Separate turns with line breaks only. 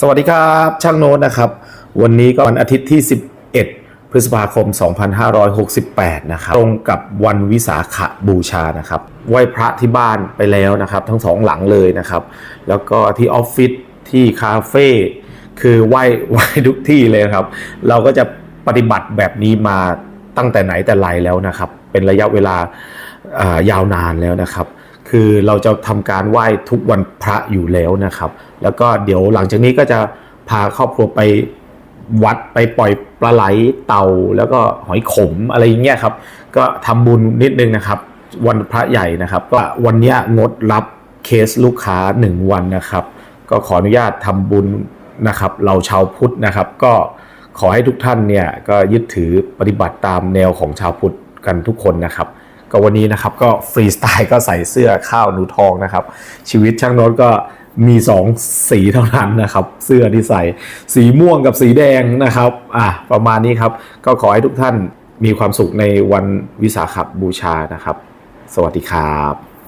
สวัสดีครับช่างโน้ตนะครับ วันนี้ก็วันอาทิตย์ที่ 11 พฤษภาคม 2568 นะครับตรงกับวันวิสาขบูชานะครับไหว้พระที่บ้านไปแล้วนะครับ ทั้งสองหลังเลยนะครับ แล้วก็ที่ออฟฟิศที่คาเฟ่คือไหว้ไหว้ทุกที่เลยครับ เราก็จะปฏิบัติแบบนี้มาตั้งแต่ไหนแต่ไรแล้วนะครับ เป็นระยะเวลาายาวนานแล้วนะครับ คือเราจะทำการไหว้ทุกวันพระอยู่แล้วนะครับ แล้วก็เดี๋ยวหลังจากนี้ก็จะพาครอบครัวไปวัดไปปล่อยปลาไหลเต่าแล้วก็หอยขมอะไรอย่างเงี้ยครับ ก็ทำบุญนิดนึงนะครับ วันพระใหญ่นะครับ ก็วันนี้งดรับเคสลูกค้า 1 วันนะครับ ก็ขออนุญาตทำบุญนะครับ เราชาวพุทธนะครับ ก็ขอให้ทุกท่านเนี่ยก็ยึดถือปฏิบัติตามแนวของชาวพุทธกันทุกคนนะครับ ก็วันนี้นะครับก็ฟรีสไตล์ก็ใส่เสื้อข้าวหนูทองนะครับ ชีวิตช่างโน้ตก็มี2สีเท่านั้นนะครับ เสื้อที่ใส่สีม่วงกับสีแดงนะครับอะประมาณนี้ครับก็ขอให้ทุกท่านมีความสุขในวันวิสาขบูชานะครับ สวัสดีครับ